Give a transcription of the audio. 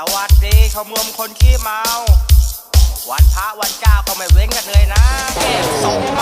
สวัสดีชมรมคนขี้เมา วันพระวันเจ้าก็ไม่เว้นกันเลยนะเก็บส่ง